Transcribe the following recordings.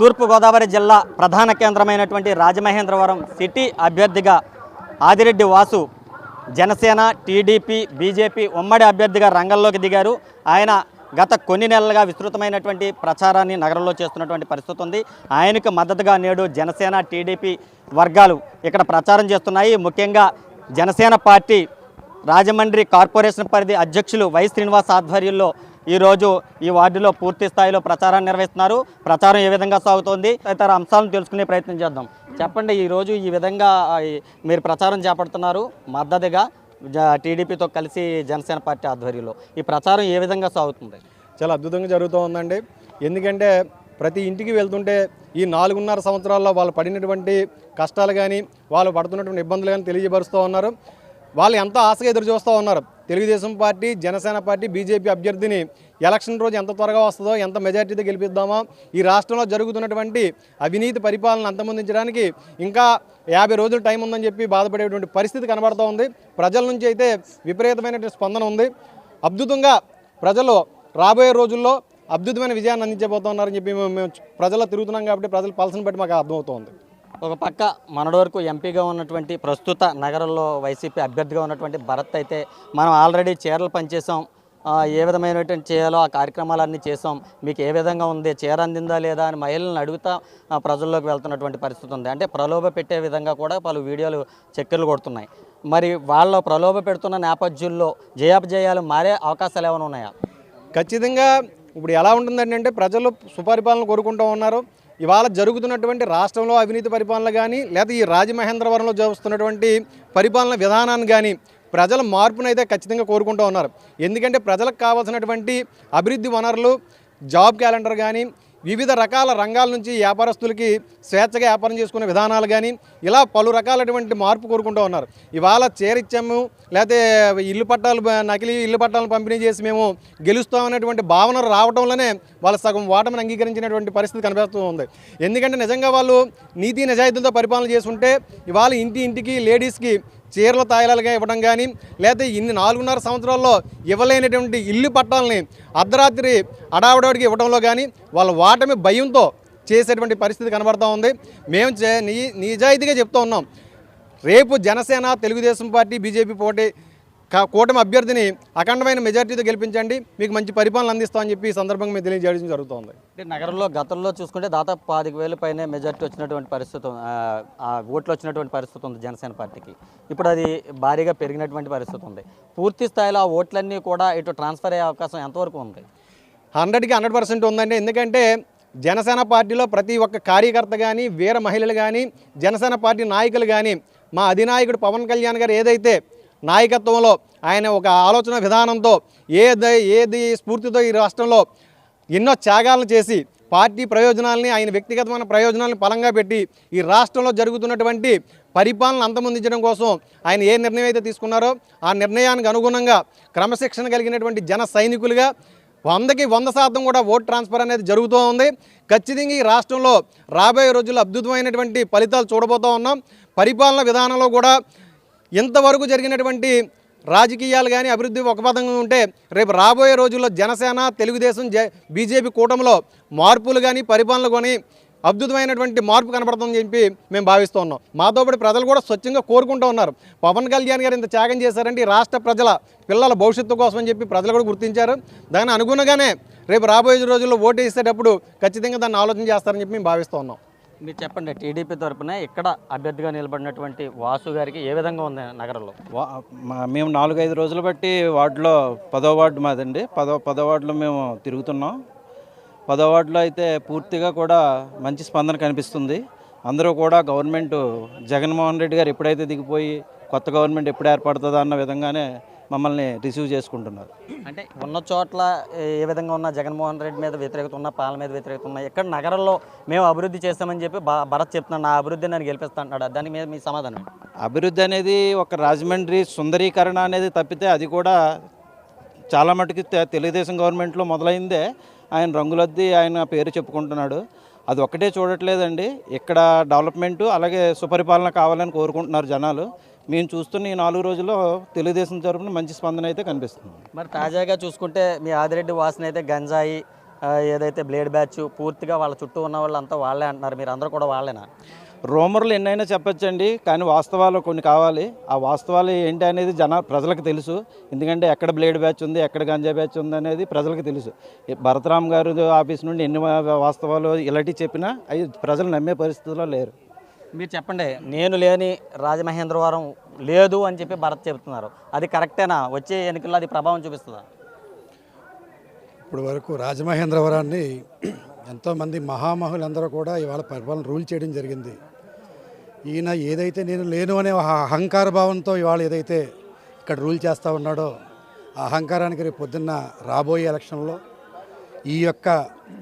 తూర్పుగోదావరి జిల్లా ప్రధాన కేంద్రమైనటువంటి రాజమహేంద్రవరం సిటీ అభ్యర్థిగా ఆదిరెడ్డి వాసు జనసేన టీడీపీ బీజేపీ ఉమ్మడి అభ్యర్థిగా రంగంలోకి దిగారు. ఆయన గత కొన్ని నెలలుగా విస్తృతమైనటువంటి ప్రచారాన్ని నగరంలో చేస్తున్నటువంటి పరిస్థితి ఉంది. ఆయనకు మద్దతుగా నేడు జనసేన టీడీపీ వర్గాలు ఇక్కడ ప్రచారం చేస్తున్నాయి. ముఖ్యంగా జనసేన పార్టీ రాజమండ్రి కార్పొరేషన్ పరిధి అధ్యక్షులు వై శ్రీనివాస్ ఆధ్వర్యంలో ఈరోజు ఈ వార్డులో పూర్తి స్థాయిలో ప్రచారం నిర్వహిస్తున్నారు. ప్రచారం ఏ విధంగా సాగుతోంది తదితర అంశాలను తెలుసుకునే ప్రయత్నం చేద్దాం. చెప్పండి ఈరోజు ఈ విధంగా మీరు ప్రచారం చేపడుతున్నారు మద్దతుగా జ- టీడీపీతో కలిసి జనసేన పార్టీ ఆధ్వర్యంలో. ఈ ప్రచారం ఏ విధంగా సాగుతుంది? చాలా అద్భుతంగా జరుగుతూ ఉందండి. ఎందుకంటే ప్రతి ఇంటికి వెళ్తుంటే ఈ నాలుగున్నర సంవత్సరాల్లో వాళ్ళు పడినటువంటి కష్టాలు కానీ వాళ్ళు పడుతున్నటువంటి ఇబ్బందులు కానీ తెలియపరుస్తూ ఉన్నారు. వాళ్ళు ఎంతో ఆశగా ఎదురు చూస్తూ ఉన్నారు. Telugudesam party Janasena party BJP అభ్యర్థిని ఎలక్షన్ రోజు ఎంత త్వరగా వస్తుందో ఎంత మెజార్టీతో గెలిపిద్దామో ఈ రాష్ట్రంలో జరుగుతున్నటువంటి అవినీతి పరిపాలన అంతమొందించడానికి ఇంకా యాభై రోజులు టైం ఉందని చెప్పి బాధపడేటువంటి పరిస్థితి కనబడుతూ ఉంది. ప్రజల నుంచి అయితే విపరీతమైనటువంటి స్పందన ఉంది. అద్భుతంగా ప్రజలు రాబోయే రోజుల్లో అద్భుతమైన విజయాన్ని అందించబోతున్నారని చెప్పి మేము ప్రజలు ప్రజల్లో తిరుగుతున్నాం కాబట్టి ప్రజల పల్సని బట్టి మాకు అర్థమవుతోంది. ఒక పక్క మనడు వరకు ఎంపీగా ఉన్నటువంటి ప్రస్తుత నగరంలో వైసీపీ అభ్యర్థిగా ఉన్నటువంటి భరత్ అయితే మనం ఆల్రెడీ చీరలు పనిచేసాం ఏ విధమైనటువంటి చేయాలో ఆ కార్యక్రమాలన్నీ చేసాం మీకు ఏ విధంగా ఉంది? చీర అందిందా లేదా అని మహిళలను అడుగుతా ప్రజల్లోకి వెళ్తున్నటువంటి పరిస్థితి ఉంది. అంటే ప్రలోభ పెట్టే విధంగా కూడా పలు వీడియోలు చక్కెర్లు కొడుతున్నాయి. మరి వాళ్ళ ప్రలోభ పెడుతున్న నేపథ్యంలో జయాపజయాలు మారే అవకాశాలు ఏమైనా ఉన్నాయా? ఖచ్చితంగా ఇప్పుడు ఎలా ఉంటుందండి అంటే ప్రజలు సుపరిపాలన కోరుకుంటూ ఉన్నారు. ఇవాళ జరుగుతున్నటువంటి రాష్ట్రంలో అవినీతి పరిపాలన కానీ లేదా ఈ రాజమహేంద్రవరంలో జరుగుతున్నటువంటి పరిపాలన విధానాన్ని కానీ ప్రజల మార్పునైతే ఖచ్చితంగా కోరుకుంటూ ఉన్నారు. ఎందుకంటే ప్రజలకు కావాల్సినటువంటి అభివృద్ధి వనరులు జాబ్ క్యాలెండర్ కానీ వివిధ రకాల రంగాల నుంచి వ్యాపారస్తులకి స్వేచ్ఛగా వ్యాపారం చేసుకునే విధానాలు కానీ ఇలా పలు రకాలటువంటి మార్పు కోరుకుంటూ ఉన్నారు. ఇవాళ చేరిచ్చాము లేకపోతే ఇల్లు పట్టాలు నకిలీ ఇల్లు పట్టాలను పంపిణీ చేసి మేము గెలుస్తామనేటువంటి భావన రావడంలోనే వాళ్ళ సగం ఓటమిని అంగీకరించినటువంటి పరిస్థితి కనిపిస్తూ ఉంది. ఎందుకంటే నిజంగా వాళ్ళు నీతి నిజాయితీతో పరిపాలన చేసుకుంటే ఇవాళ ఇంటి ఇంటికి లేడీస్కి చీరల తాయిలాలుగా ఇవ్వడం కానీ లేకపోతే ఇన్ని నాలుగున్నర సంవత్సరాల్లో ఇవ్వలేనటువంటి ఇల్లు పట్టాలని అర్ధరాత్రి అడావిడాడికి ఇవ్వడంలో కానీ వాళ్ళ వాటమి భయంతో చేసేటువంటి పరిస్థితి కనబడతా ఉంది. మేము చే నీ నిజాయితీగా చెప్తూ ఉన్నాం. రేపు జనసేన తెలుగుదేశం పార్టీ బీజేపీ పోటీ కూటమి అభ్యర్థిని అఖండమైన మెజార్టీతో గెలిపించండి. మీకు మంచి పరిపాలన అందిస్తామని చెప్పి ఈ సందర్భంగా మేము తెలియజేయడం జరుగుతుంది. అంటే నగరంలో గతంలో చూసుకుంటే దాదాపు పాతిక వేల పైనే మెజార్టీ వచ్చినటువంటి పరిస్థితి ఆ, ఆ ఓట్లు వచ్చినటువంటి పరిస్థితి ఉంది జనసేన పార్టీకి. ఇప్పుడు అది భారీగా పెరిగినటువంటి పరిస్థితి ఉంది. పూర్తి స్థాయిలో ఆ ఓట్లన్నీ కూడా ఇటు ట్రాన్స్ఫర్ అయ్యే అవకాశం ఎంతవరకు ఉంది? హండ్రెడ్కి హండ్రెడ్ పర్సెంట్ ఉందండి. ఎందుకంటే జనసేన పార్టీలో ప్రతి ఒక్క కార్యకర్త కానీ వీర మహిళలు కానీ జనసేన పార్టీ నాయకులు కానీ మా అధినాయకుడు పవన్ కళ్యాణ్ గారు ఏదైతే నాయకత్వంలో ఆయన ఒక ఆలోచన విధానంతో ఏది ఏది స్ఫూర్తితో ఈ రాష్ట్రంలో ఎన్నో త్యాగాలను చేసి పార్టీ ప్రయోజనాలని ఆయన వ్యక్తిగతమైన ప్రయోజనాలను బలంగా పెట్టి ఈ రాష్ట్రంలో జరుగుతున్నటువంటి పరిపాలన అంతమొందించడం కోసం ఆయన ఏ నిర్ణయం అయితే తీసుకున్నారో ఆ నిర్ణయానికి అనుగుణంగా క్రమశిక్షణ కలిగినటువంటి జన సైనికులుగా వందకి వంద శాతం కూడా ఓట్ ట్రాన్స్ఫర్ అనేది జరుగుతూ ఉంది. ఖచ్చితంగా ఈ రాష్ట్రంలో రాబోయే రోజుల్లో అద్భుతమైనటువంటి ఫలితాలు చూడబోతూ ఉన్నాం. పరిపాలన విధానంలో కూడా ఇంతవరకు జరిగినటువంటి రాజకీయాలు కానీ అభివృద్ధి ఒక పదంగా ఉంటే రేపు రాబోయే రోజుల్లో జనసేన తెలుగుదేశం జ బీజేపీ కూటమిలో మార్పులు కానీ పరిపాలనలు కానీ అద్భుతమైనటువంటి మార్పు కనబడుతుందని చెప్పి మేము భావిస్తూ ఉన్నాం. మాతో పాటు ప్రజలు కూడా స్వచ్ఛంగా కోరుకుంటూ ఉన్నారు. పవన్ కళ్యాణ్ గారు ఇంత త్యాగం చేశారంటే రాష్ట్ర ప్రజల పిల్లల భవిష్యత్తు కోసం అని చెప్పి ప్రజలు కూడా గుర్తించారు. దాని అనుగుణంగానే రేపు రాబోయే రోజుల్లో ఓటు వేసేటప్పుడు ఖచ్చితంగా దాన్ని ఆలోచన చేస్తారని చెప్పి మేము భావిస్తూ ఉన్నాం. మీరు చెప్పండి టీడీపీ తరపున ఇక్కడ అభ్యర్థిగా నిలబడినటువంటి వాసు గారికి ఏ విధంగా ఉంది నగరంలో? మేము నాలుగైదు రోజులు బట్టి వార్డులో పదో వార్డు మాదండి. పదో పదో వార్డులో మేము తిరుగుతున్నాం. పదో వార్డులో అయితే పూర్తిగా కూడా మంచి స్పందన కనిపిస్తుంది. అందరూ కూడా గవర్నమెంట్ జగన్మోహన్ రెడ్డి గారు ఎప్పుడైతే దిగిపోయి కొత్త గవర్నమెంట్ ఎప్పుడు ఏర్పడుతుందో అన్న విధంగానే మమ్మల్ని రిసీవ్ చేసుకుంటున్నారు. అంటే ఉన్న చోట్ల ఏ విధంగా ఉన్న జగన్మోహన్ రెడ్డి మీద వ్యతిరేకత ఉన్న పాలన మీద వ్యతిరేకత ఉన్న ఇక్కడ నగరంలో మేము అభివృద్ధి చేస్తామని చెప్పి భరత్ చెప్తున్నాడు నా అభివృద్ధి నేను గెలిపిస్తా అంటున్నాడు దాని మీద మీ సమాధానం? అభివృద్ధి అనేది ఒక రాజమండ్రి సుందరీకరణ అనేది తప్పితే అది కూడా చాలా మటుకు తెలుగుదేశం గవర్నమెంట్లో మొదలైందే. ఆయన రంగులద్ది ఆయన పేరు చెప్పుకుంటున్నాడు. అది ఒక్కటే చూడట్లేదండి. ఇక్కడ డెవలప్మెంటు అలాగే సుపరిపాలన కావాలని కోరుకుంటున్నారు జనాలు. మేము చూస్తున్న ఈ నాలుగు రోజుల్లో తెలుగుదేశం తరపున మంచి స్పందన అయితే కనిపిస్తుంది. మరి తాజాగా చూసుకుంటే మీ ఆదిరెడ్డి వాసన అయితే గంజాయి ఏదైతే బ్లేడ్ బ్యాచ్ పూర్తిగా వాళ్ళ చుట్టూ ఉన్న వాళ్ళంతా వాళ్ళే అంటున్నారు. మీరు అందరూ కూడా వాళ్ళేనా? రూమర్లు ఎన్నైనా చెప్పొచ్చండి కానీ వాస్తవాలు కొన్ని కావాలి. ఆ వాస్తవాలు ఏంటి అనేది జన ప్రజలకు తెలుసు. ఎందుకంటే ఎక్కడ బ్లేడ్ బ్యాచ్ ఉంది ఎక్కడ గంజా బ్యాచ్ ఉంది అనేది ప్రజలకు తెలుసు. భరతరామ్ గారు ఆఫీస్ నుండి ఎన్ని వాస్తవాలు ఇలాంటివి చెప్పినా అవి ప్రజలు నమ్మే పరిస్థితిలో లేరు. మీరు చెప్పండి నేను లేని రాజమహేంద్రవరం లేదు అని చెప్పి భరత్ చెబుతున్నారు. అది కరెక్టేనా? వచ్చే ఎన్నికల్లో అది ప్రభావం చూపిస్తుందా? ఇప్పుడు వరకు రాజమహేంద్రవరాన్ని ఎంతోమంది మహామహులందరూ కూడా ఇవాళ పరిపాలన రూల్ చేయడం జరిగింది. ఈయన ఏదైతే నేను లేను అనే అహంకార భావంతో ఇవాళ ఏదైతే ఇక్కడ రూల్ చేస్తూ ఉన్నాడో ఆ అహంకారానికి రేపు పొద్దున్న రాబోయే ఎలక్షన్లో ఈ యొక్క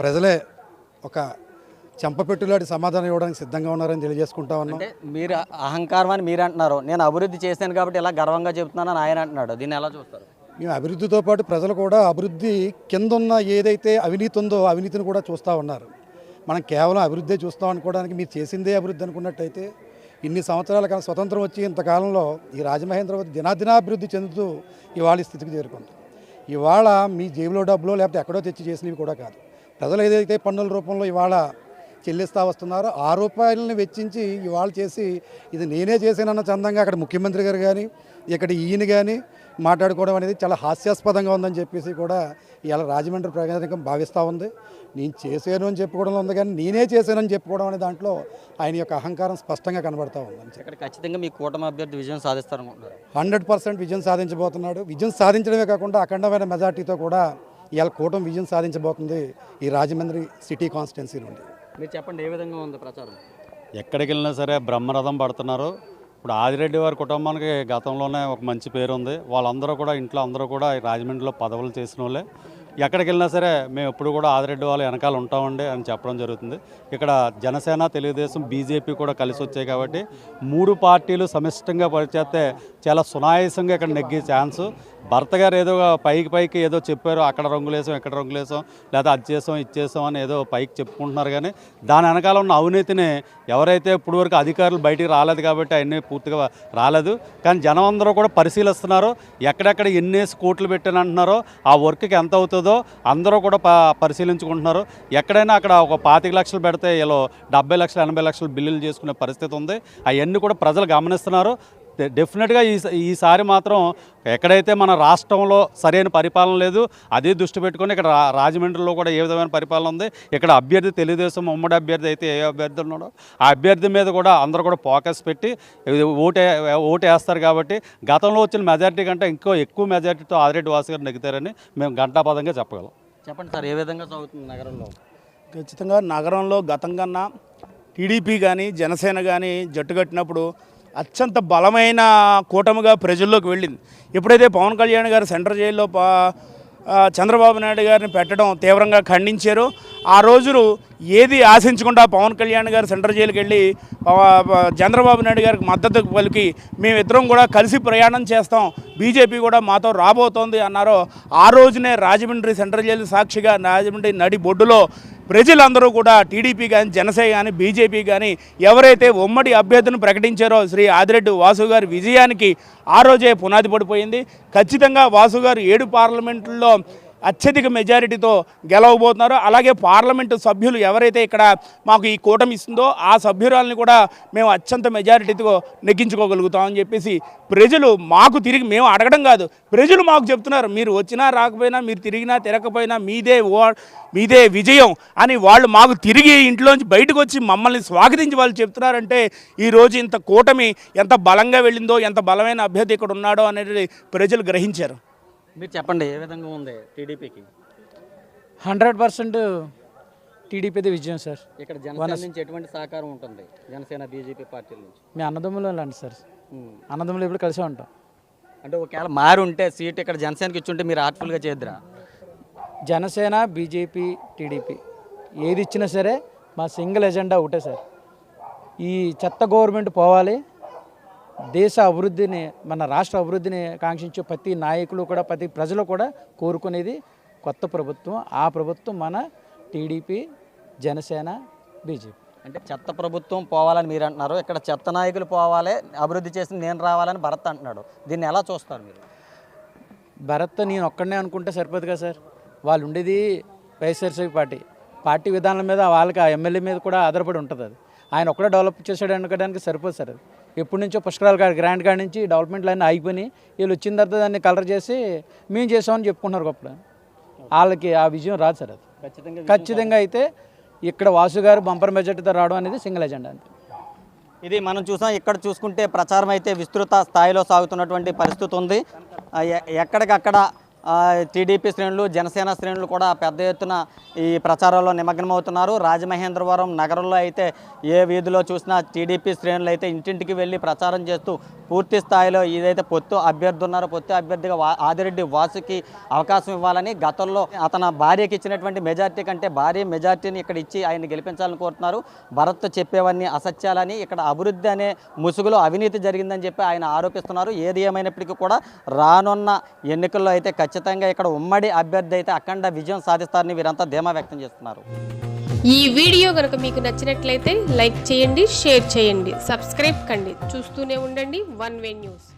ప్రజలే ఒక చెంపపెట్టులాంటి సమాధానం ఇవ్వడానికి సిద్ధంగా ఉన్నారని తెలియజేసుకుంటా ఉన్నాం. మీరు అహంకారం అని మీరు అంటున్నారు నేను అభివృద్ధి చేశాను కాబట్టి ఇలా గర్వంగా చెబుతున్నానని ఆయన అంటున్నాడు. దీన్ని ఎలా చూస్తారు? మేము అభివృద్ధితో పాటు ప్రజలు కూడా అభివృద్ధి కింద ఉన్న ఏదైతే అవినీతి ఉందో అవినీతిని కూడా చూస్తూ ఉన్నారు. మనం కేవలం అభివృద్ధి చూస్తాం అనుకోవడానికి మీరు చేసిందే అభివృద్ధి అనుకున్నట్టయితే ఇన్ని సంవత్సరాల కాలం స్వతంత్రం వచ్చి ఇంతకాలంలో ఈ రాజమహేంద్రవతి దినాదినాభివృద్ధి చెందుతూ ఇవాళ ఈ స్థితికి చేరుకుంది. ఇవాళ మీ జేబులో డబ్బులో లేకపోతే ఎక్కడో తెచ్చి చేసినవి కూడా కాదు. ప్రజలు ఏదైతే పన్నుల రూపంలో ఇవాళ చెల్లిస్తూ వస్తున్నారో ఆ రూపాయలని వెచ్చించి ఇవాళ చేసి ఇది నేనే చేశానన్న చందంగా అక్కడ ముఖ్యమంత్రి గారు కానీ ఇక్కడ ఈయన కానీ మాట్లాడుకోవడం అనేది చాలా హాస్యాస్పదంగా ఉందని చెప్పేసి కూడా ఇవాళ రాజమండ్రి ప్రజానికం భావిస్తూ ఉంది. నేను చేశాను అని చెప్పుకోవడంలో ఉంది కానీ నేనే చేశానని చెప్పుకోవడం అనే దాంట్లో ఆయన యొక్క అహంకారం స్పష్టంగా కనబడతా ఉంది. ఇక్కడ ఖచ్చితంగా మీ కూటమి అభ్యర్థి విజయం సాధిస్తారనుకుంటున్నారు. హండ్రెడ్ పర్సెంట్ విజయం సాధించబోతున్నాడు. విజయం సాధించడమే కాకుండా అఖండమైన మెజార్టీతో కూడా ఇవాళ కూటమి విజయం సాధించబోతుంది ఈ రాజమండ్రి సిటీ కాన్స్టిట్యున్సీ నుండి మీరు చెప్పండి ఏ విధంగా ఉంది ప్రచారం? ఎక్కడికి వెళ్ళినా సరే బ్రహ్మరథం పడుతున్నారు. ఇప్పుడు ఆదిరెడ్డి వారి కుటుంబానికి గతంలోనే ఒక మంచి పేరు ఉంది వాళ్ళందరూ కూడా ఇంట్లో అందరూ కూడా ఈ రాజమండ్రిలో పదవులు చేసిన వాళ్ళే. ఎక్కడికి వెళ్ళినా సరే మేము ఎప్పుడు కూడా ఆదిరెడ్డి వాళ్ళ వెనకాల ఉంటామండి అని చెప్పడం జరుగుతుంది. ఇక్కడ జనసేన తెలుగుదేశం బీజేపీ కూడా కలిసి వచ్చాయి కాబట్టి మూడు పార్టీలు సమిష్టంగా పనిచేస్తే చాలా సునాయాసంగా ఇక్కడ నెగ్గే ఛాన్సు. భర్త గారు ఏదో పైకి పైకి ఏదో చెప్పారు అక్కడ రంగులేసాం ఇక్కడ రంగులేసాం లేదా అది చేసాం ఇది చేసాం అని ఏదో పైకి చెప్పుకుంటున్నారు కానీ దాని వెనకాల ఉన్న అవినీతిని ఎవరైతే ఇప్పుడు వరకు అధికారులు బయటికి రాలేదు కాబట్టి అవన్నీ పూర్తిగా రాలేదు. కానీ జనం అందరూ కూడా పరిశీలిస్తున్నారు ఎక్కడెక్కడ ఎన్నేసి కోట్లు పెట్టని అంటున్నారో ఆ వర్క్కి ఎంత అవుతుందో అందరూ కూడా పరిశీలించుకుంటున్నారు. ఎక్కడైనా అక్కడ ఒక పాతిక లక్షలు పెడితే ఇలా డెబ్బై లక్షలు ఎనభై లక్షలు బిల్లులు చేసుకునే పరిస్థితి ఉంది. అవన్నీ కూడా ప్రజలు గమనిస్తున్నారు. డెఫినెట్గా ఈ ఈసారి మాత్రం ఎక్కడైతే మన రాష్ట్రంలో సరైన పరిపాలన లేదు అదే దృష్టి పెట్టుకొని ఇక్కడ రా- రాజమండ్రిలో కూడా ఏ విధమైన పరిపాలన ఉంది. ఇక్కడ అభ్యర్థి తెలుగుదేశం ఉమ్మడి అభ్యర్థి అయితే ఏ అభ్యర్థి ఉన్నాడో ఆ అభ్యర్థి మీద కూడా అందరూ కూడా ఫోకస్ పెట్టి ఓటే ఓటు వేస్తారు కాబట్టి గతంలో వచ్చిన మెజారిటీ కంటే ఇంకో ఎక్కువ మెజారిటీతో ఆదిరెడ్డి వాసు గారు నెగ్గుతారని మేము గంటాపదంగా చెప్పగలం. చెప్పండి సార్ ఏ విధంగా సాగుతుంది నగరంలో? ఖచ్చితంగా నగరంలో గతం కన్నా టీడీపీ కానీ జనసేన కానీ జట్టు కట్టినప్పుడు అత్యంత బలమైన కూటమిగా ప్రజల్లోకి వెళ్ళింది. ఎప్పుడైతే పవన్ కళ్యాణ్ గారు సెంటర్ జైల్లో చంద్రబాబు నాయుడు గారిని పెట్టడం తీవ్రంగా ఖండించారు ఆ రోజులు ఏది ఆశించకుండా పవన్ కళ్యాణ్ గారు సెంటర్ జైలుకి వెళ్ళి చంద్రబాబు నాయుడు గారికి మద్దతు పలికి మేమిద్దరం కూడా కలిసి ప్రయాణం చేస్తాం బీజేపీ కూడా మాతో రాబోతోంది అన్నారో ఆ రోజునే రాజమండ్రి సెంట్రల్ జైలు సాక్షిగా రాజమండ్రి నడి బొడ్డులో ప్రజలందరూ కూడా టీడీపీ కానీ జనసేన కానీ బీజేపీ కానీ ఎవరైతే ఉమ్మడి అభ్యర్థిని ప్రకటించారో శ్రీ ఆదిరెడ్డి వాసు గారి విజయానికి ఆ రోజే పునాది పడిపోయింది. ఖచ్చితంగా వాసు గారు ఏడు పార్లమెంట్లో అత్యధిక మెజారిటీతో గెలవబోతున్నారు అలాగే పార్లమెంటు సభ్యులు ఎవరైతే ఇక్కడ మాకు ఈ కూటమి ఇస్తుందో ఆ సభ్యురాలని కూడా మేము అత్యంత మెజారిటీతో నెగ్గించుకోగలుగుతామని చెప్పేసి ప్రజలు మాకు తిరిగి మేము అడగడం కాదు. ప్రజలు మాకు చెప్తున్నారు మీరు వచ్చినా రాకపోయినా మీరు తిరిగినా తిరగకపోయినా మీదే ఓ మీదే విజయం అని వాళ్ళు మాకు తిరిగి ఇంట్లోంచి బయటకు వచ్చి మమ్మల్ని స్వాగతించి వాళ్ళు చెప్తున్నారంటే ఈరోజు ఇంత కూటమి ఎంత బలంగా వెళ్ళిందో ఎంత బలమైన అభ్యర్థి ఇక్కడ ఉన్నాడో అనేది ప్రజలు గ్రహించారు. మీరు చెప్పండి ఏ విధంగా ఉంది టీడీపీకి? హండ్రెడ్ పర్సెంట్ టీడీపీది విజయం సార్. ఇక్కడ జనసేన నుంచి ఎటువంటి సహకారం ఉంటుంది? జనసేన బీజేపీ పార్టీల నుంచి? మీ అన్నదమ్ములు లాంటి సార్. అన్నదమ్ములు ఇప్పుడు కలిసే ఉంటాం. అంటే ఒకవేళ మారి ఉంటే సీట్ ఇక్కడ జనసేనకి ఇచ్చుంటే మీరు ఆర్ట్ఫుల్గా చేద్దరా? జనసేన బీజేపీ టీడీపీ ఏది ఇచ్చినా సరే మా సింగిల్ ఎజెండా ఒకటే సార్. ఈ చెత్త గవర్నమెంట్ పోవాలి దేశ అభివృద్ధిని మన రాష్ట్ర అభివృద్ధిని కాంక్షించే ప్రతి నాయకులు కూడా ప్రతి ప్రజలు కూడా కోరుకునేది కొత్త ప్రభుత్వం. ఆ ప్రభుత్వం మన టీడీపీ జనసేన బీజేపీ. అంటే చెత్త ప్రభుత్వం పోవాలని మీరు అంటున్నారు. ఇక్కడ చెత్త నాయకులు పోవాలి అభివృద్ధి చేసి నేను రావాలని భరత్ అంటున్నాడు. దీన్ని ఎలా చూస్తారు మీరు? భరత్ నేను ఒక్కడనే అనుకుంటే సరిపోదు కదా సార్. వాళ్ళు ఉండేది వైఎస్ఆర్సీపీ పార్టీ. పార్టీ విధానాల మీద వాళ్ళకి ఆ ఎమ్మెల్యే మీద కూడా ఆధారపడి ఉంటుంది అది. ఆయన ఒక్కడే డెవలప్ చేశాడు అనుకోవడానికి సరిపోదు సార్. ఎప్పటి నుంచో పుష్కరాల కాడ గ్రాండ్ కాడ నుంచి డెవలప్మెంట్లు అన్నీ ఆగిపోయి వీళ్ళు వచ్చిన తర్వాత దాన్ని కలర్ చేసి మేము చేసామని చెప్పుకుంటున్నారు గొప్ప వాళ్ళకి ఆ విజయం రాదు సార్ అది. ఖచ్చితంగా ఖచ్చితంగా అయితే ఇక్కడ వాసు గారు బంపర్ మెజార్టీతో రావడం అనేది సింగిల్ ఎజెండా అంతే. ఇది మనం చూసాం ఇక్కడ చూసుకుంటే ప్రచారం అయితే విస్తృత స్థాయిలో సాగుతున్నటువంటి పరిస్థితి ఉంది. ఎక్కడికక్కడ టీడీపీ శ్రేణులు జనసేన శ్రేణులు కూడా పెద్ద ఎత్తున ఈ ప్రచారంలో నిమగ్నమవుతున్నారు. రాజమహేంద్రవరం నగరంలో అయితే ఏ వీధిలో చూసినా టీడీపీ శ్రేణులు అయితే ఇంటింటికి వెళ్ళి ప్రచారం చేస్తూ పూర్తి స్థాయిలో ఏదైతే పొత్తు అభ్యర్థి ఉన్నారో. పొత్తు అభ్యర్థిగా ఆదిరెడ్డి వాసుకి అవకాశం ఇవ్వాలని గతంలో అతని భార్యకి ఇచ్చినటువంటి మెజార్టీ కంటే భారీ మెజార్టీని ఇక్కడ ఇచ్చి ఆయన గెలిపించాలని కోరుతున్నారు. భరత్ చెప్పేవన్నీ అసత్యాలని ఇక్కడ అభివృద్ధి అనే ముసుగులో అవినీతి జరిగిందని చెప్పి ఆయన ఆరోపిస్తున్నారు. ఏది ఏమైనప్పటికీ కూడా రానున్న ఎన్నికల్లో అయితే ఖచ్చితంగా ఇక్కడ ఉమ్మడి అభ్యర్థి అయితే అఖండ విజయం సాధిస్తారని వీరంతా ధీమా వ్యక్తం చేస్తున్నారు. ఈ వీడియో కనుక మీకు నచ్చినట్లయితే లైక్ చేయండి షేర్ చేయండి సబ్స్క్రైబ్ కండి. చూస్తూనే ఉండండి వన్ వే న్యూస్.